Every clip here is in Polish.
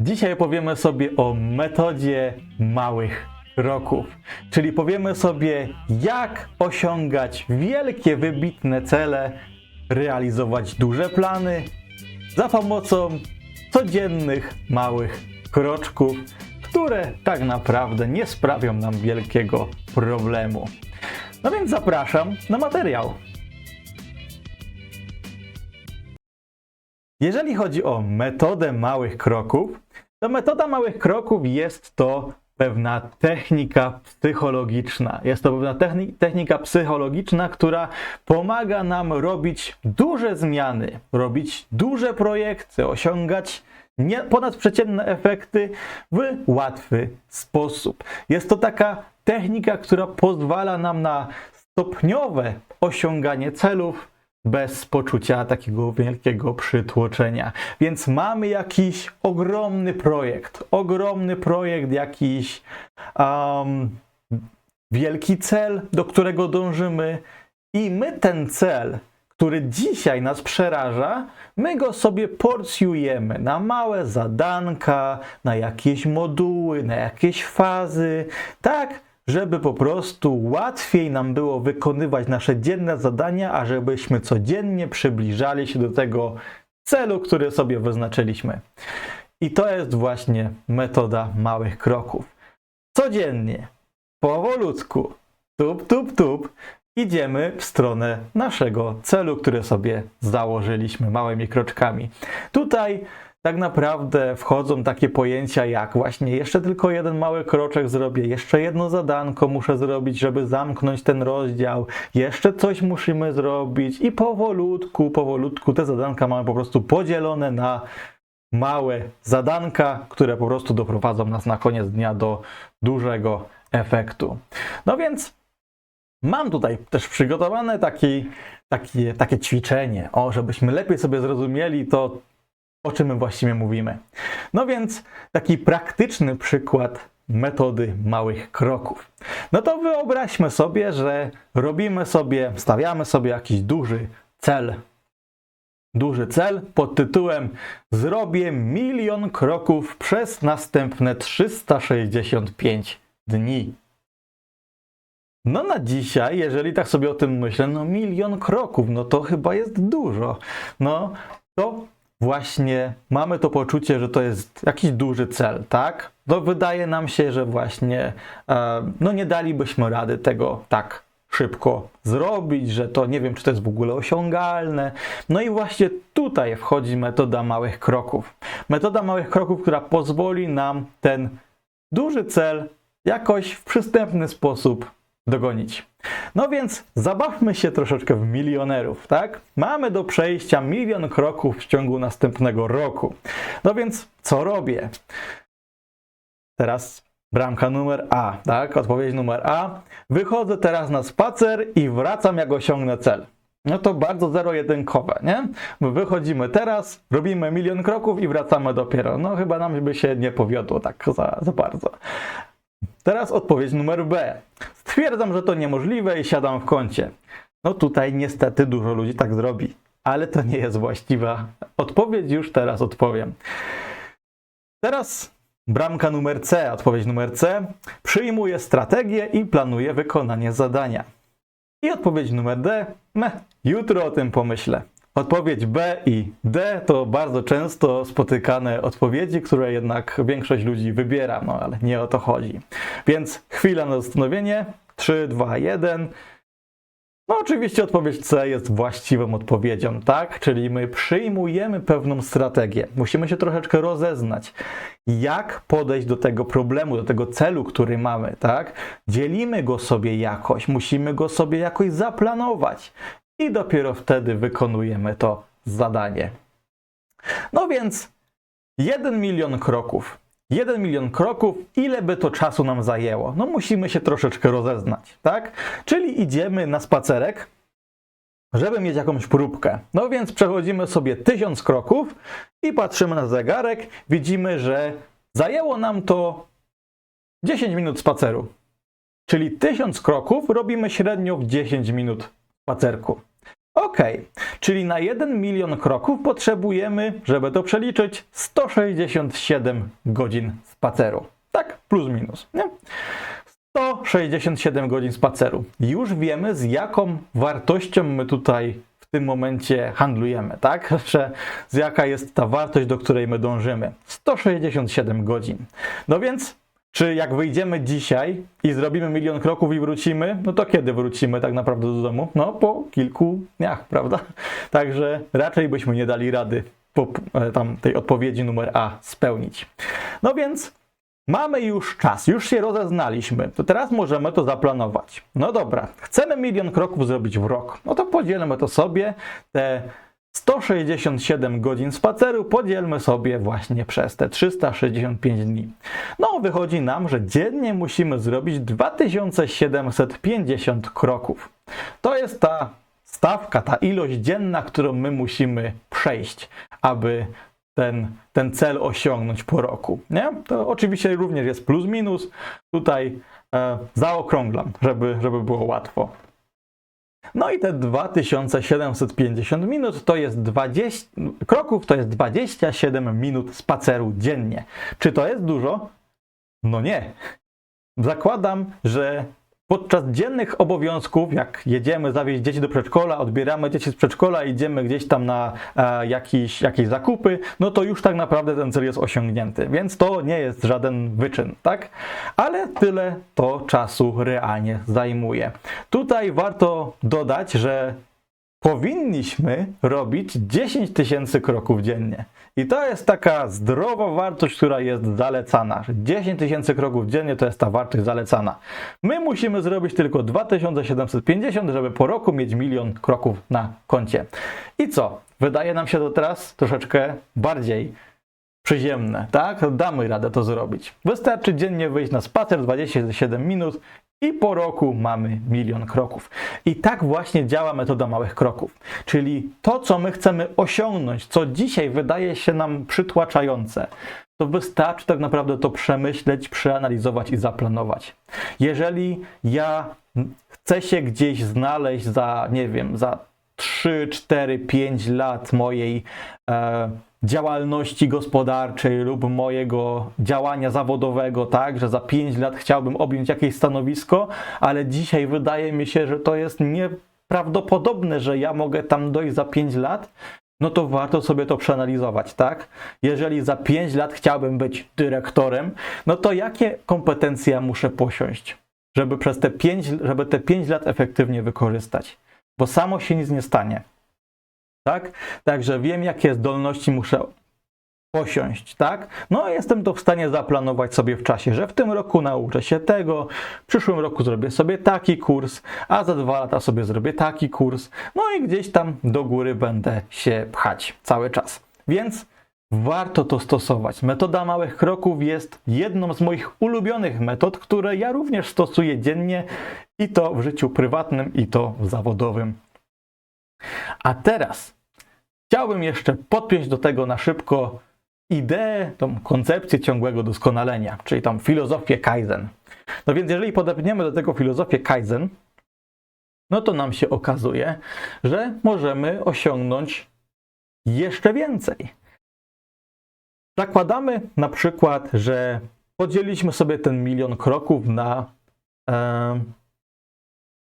Dzisiaj powiemy sobie o metodzie małych kroków, czyli powiemy sobie, jak osiągać wielkie, wybitne cele, realizować duże plany za pomocą codziennych, małych kroczków, które tak naprawdę nie sprawią nam wielkiego problemu. No więc zapraszam na materiał. Jeżeli chodzi o metodę małych kroków, to metoda małych kroków jest to pewna technika psychologiczna. Jest to pewna techni- technika psychologiczna, która pomaga nam robić duże zmiany, robić duże projekty, osiągać ponadprzeciętne efekty w łatwy sposób. Jest to taka technika, która pozwala nam na stopniowe osiąganie celów bez poczucia takiego wielkiego przytłoczenia. Więc mamy jakiś ogromny projekt, ogromny projekt, jakiś um, wielki cel, do którego dążymy, i my ten cel, który dzisiaj nas przeraża, my go sobie porcjujemy na małe zadanka, na jakieś moduły, na jakieś fazy, tak, żeby po prostu łatwiej nam było wykonywać nasze dzienne zadania, a żebyśmy codziennie przybliżali się do tego celu, który sobie wyznaczyliśmy. I to jest właśnie metoda małych kroków. Codziennie, powolutku, tup, tup, tup, idziemy w stronę naszego celu, który sobie założyliśmy małymi kroczkami. Tutaj tak naprawdę wchodzą takie pojęcia jak właśnie jeszcze tylko jeden mały kroczek zrobię, jeszcze jedno zadanko muszę zrobić, żeby zamknąć ten rozdział, jeszcze coś musimy zrobić i powolutku, powolutku te zadanka mamy po prostu podzielone na małe zadanka, które po prostu doprowadzą nas na koniec dnia do dużego efektu. No więc mam tutaj też przygotowane taki, taki, takie ćwiczenie, o, żebyśmy lepiej sobie zrozumieli to, o czym my właściwie mówimy. No więc taki praktyczny przykład metody małych kroków. No to wyobraźmy sobie, że robimy sobie, stawiamy sobie jakiś duży cel. Duży cel pod tytułem Zrobię milion kroków przez następne 365 dni. No na dzisiaj, jeżeli tak sobie o tym myślę, no milion kroków, no to chyba jest dużo. No to właśnie mamy to poczucie, że to jest jakiś duży cel, tak? No wydaje nam się, że właśnie e, no nie dalibyśmy rady tego tak szybko zrobić, że to nie wiem, czy to jest w ogóle osiągalne. No i właśnie tutaj wchodzi metoda małych kroków. Metoda małych kroków, która pozwoli nam ten duży cel jakoś w przystępny sposób dogonić. No więc zabawmy się troszeczkę w milionerów, tak? Mamy do przejścia milion kroków w ciągu następnego roku. No więc co robię? Teraz bramka numer A, tak? Odpowiedź numer A. Wychodzę teraz na spacer i wracam, jak osiągnę cel. No to bardzo zero-jedynkowe, nie? My wychodzimy teraz, robimy milion kroków i wracamy dopiero. No chyba nam by się nie powiodło tak za, za bardzo. Teraz odpowiedź numer B. Stwierdzam, że to niemożliwe i siadam w kącie. No tutaj niestety dużo ludzi tak zrobi, ale to nie jest właściwa odpowiedź, już teraz odpowiem. Teraz bramka numer C, odpowiedź numer C. Przyjmuję strategię i planuję wykonanie zadania. I odpowiedź numer D. Meh, jutro o tym pomyślę. Odpowiedź B i D to bardzo często spotykane odpowiedzi, które jednak większość ludzi wybiera, no ale nie o to chodzi. Więc chwila na zastanowienie. 3, 2, 1. No oczywiście odpowiedź C jest właściwą odpowiedzią, tak? Czyli my przyjmujemy pewną strategię. Musimy się troszeczkę rozeznać, jak podejść do tego problemu, do tego celu, który mamy, tak? Dzielimy go sobie jakoś, musimy go sobie jakoś zaplanować i dopiero wtedy wykonujemy to zadanie. No więc 1 milion kroków. 1 milion kroków, ile by to czasu nam zajęło? No musimy się troszeczkę rozeznać, tak? Czyli idziemy na spacerek, żeby mieć jakąś próbkę. No więc przechodzimy sobie 1000 kroków i patrzymy na zegarek, widzimy, że zajęło nam to 10 minut spaceru. Czyli 1000 kroków robimy średnio w 10 minut spacerku. Ok, czyli na 1 milion kroków potrzebujemy, żeby to przeliczyć, 167 godzin spaceru. Tak, plus minus, nie? 167 godzin spaceru. Już wiemy, z jaką wartością my tutaj w tym momencie handlujemy, tak? Że z jaka jest ta wartość, do której my dążymy. 167 godzin. No więc, czy jak wyjdziemy dzisiaj i zrobimy milion kroków i wrócimy, no to kiedy wrócimy tak naprawdę do domu? No po kilku dniach, prawda? Także raczej byśmy nie dali rady po, e, tam tej odpowiedzi numer A spełnić. No więc Mamy już czas, już się rozeznaliśmy, to teraz możemy to zaplanować. No dobra, chcemy milion kroków zrobić w rok. No to podzielmy to sobie, te 167 godzin spaceru podzielmy sobie właśnie przez te 365 dni. No wychodzi nam, że dziennie musimy zrobić 2750 kroków. To jest ta stawka, ta ilość dzienna, którą my musimy przejść, aby ten, ten cel osiągnąć po roku. Nie? To oczywiście również jest plus minus. Tutaj e, zaokrąglam, żeby, żeby było łatwo. No i te 2750 minut to jest 20 kroków, to jest 27 minut spaceru dziennie. Czy to jest dużo? No nie. Zakładam, że podczas dziennych obowiązków, jak jedziemy zawieźć dzieci do przedszkola, odbieramy dzieci z przedszkola, idziemy gdzieś tam na e, jakieś, jakieś zakupy, no to już tak naprawdę ten cel jest osiągnięty. Więc to nie jest żaden wyczyn, tak? Ale tyle to czasu realnie zajmuje. Tutaj warto dodać, że powinniśmy robić 10 tysięcy kroków dziennie. I to jest taka zdrowa wartość, która jest zalecana. 10 tysięcy kroków dziennie to jest ta wartość zalecana. My musimy zrobić tylko 2750, żeby po roku mieć milion kroków na koncie. I co? Wydaje nam się to teraz troszeczkę bardziej przyziemne, tak? Damy radę to zrobić. Wystarczy dziennie wyjść na spacer 27 minut i po roku mamy milion kroków. I tak właśnie działa metoda małych kroków. Czyli to, co my chcemy osiągnąć, co dzisiaj wydaje się nam przytłaczające, to wystarczy tak naprawdę to przemyśleć, przeanalizować i zaplanować. Jeżeli ja chcę się gdzieś znaleźć za, nie wiem, za 3, 4, 5 lat mojej e, działalności gospodarczej lub mojego działania zawodowego, tak, że za 5 lat chciałbym objąć jakieś stanowisko, ale dzisiaj wydaje mi się, że to jest nieprawdopodobne, że ja mogę tam dojść za 5 lat, no to warto sobie to przeanalizować, tak? Jeżeli za 5 lat chciałbym być dyrektorem, no to jakie kompetencje muszę posiąść, żeby przez te 5, żeby te 5 lat efektywnie wykorzystać? Bo samo się nic nie stanie. Tak? Także wiem, jakie zdolności muszę posiąść, tak? No jestem to w stanie zaplanować sobie w czasie, że w tym roku nauczę się tego, w przyszłym roku zrobię sobie taki kurs, a za dwa lata sobie zrobię taki kurs, no i gdzieś tam do góry będę się pchać cały czas. Więc warto to stosować. Metoda małych kroków jest jedną z moich ulubionych metod, które ja również stosuję dziennie i to w życiu prywatnym, i to zawodowym. A teraz chciałbym jeszcze podpiąć do tego na szybko ideę, tą koncepcję ciągłego doskonalenia, czyli tą filozofię Kaizen. No więc jeżeli podepniemy do tego filozofię Kaizen, no to nam się okazuje, że możemy osiągnąć jeszcze więcej. Zakładamy na przykład, że podzieliliśmy sobie ten milion kroków na, e,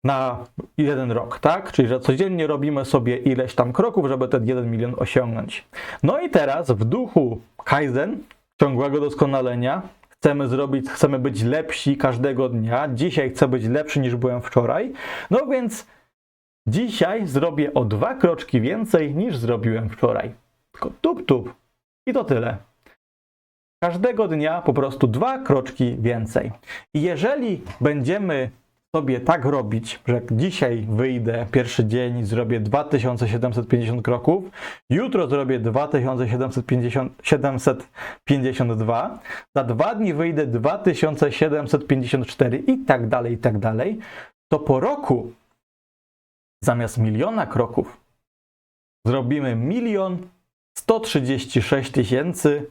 na jeden rok, tak? Czyli, że codziennie robimy sobie ileś tam kroków, żeby ten jeden milion osiągnąć. No i teraz w duchu Kaizen, ciągłego doskonalenia, chcemy zrobić, chcemy być lepsi każdego dnia. Dzisiaj chcę być lepszy niż byłem wczoraj. No więc dzisiaj zrobię o dwa kroczki więcej niż zrobiłem wczoraj. Tylko tup tup. I to tyle. Każdego dnia po prostu dwa kroczki więcej. I jeżeli będziemy sobie tak robić, że dzisiaj wyjdę pierwszy dzień zrobię 2750 kroków, jutro zrobię 2752, za dwa dni wyjdę 2754 i tak dalej, i tak dalej, to po roku zamiast miliona kroków zrobimy milion 136 tysięcy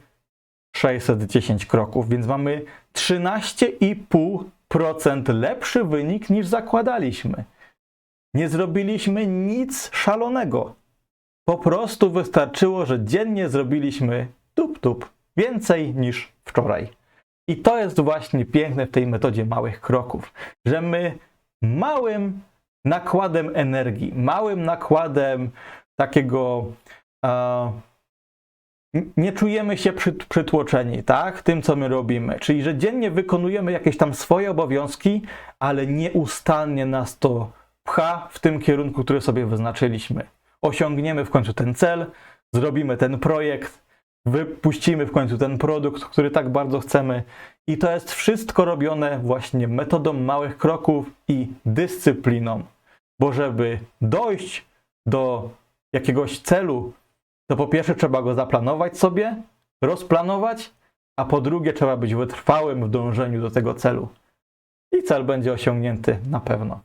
610 kroków, więc mamy 13,5% lepszy wynik niż zakładaliśmy. Nie zrobiliśmy nic szalonego. Po prostu wystarczyło, że dziennie zrobiliśmy tup tup więcej niż wczoraj. I to jest właśnie piękne w tej metodzie małych kroków, że my małym nakładem energii, małym nakładem takiego nie czujemy się przy, przytłoczeni, tak, tym co my robimy. Czyli, że dziennie wykonujemy jakieś tam swoje obowiązki, ale nieustannie nas to pcha w tym kierunku, który sobie wyznaczyliśmy. Osiągniemy w końcu ten cel, zrobimy ten projekt, wypuścimy w końcu ten produkt, który tak bardzo chcemy. I to jest wszystko robione właśnie metodą małych kroków i dyscypliną. Bo żeby dojść do jakiegoś celu, to po pierwsze trzeba go zaplanować sobie, rozplanować, a po drugie trzeba być wytrwałym w dążeniu do tego celu. I cel będzie osiągnięty na pewno.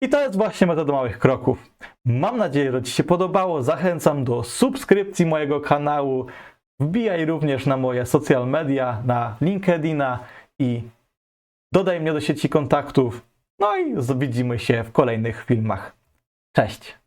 I to jest właśnie metoda małych kroków. Mam nadzieję, że Ci się podobało. Zachęcam do subskrypcji mojego kanału. Wbijaj również na moje social media, na LinkedIna i dodaj mnie do sieci kontaktów. No i widzimy się w kolejnych filmach. Cześć!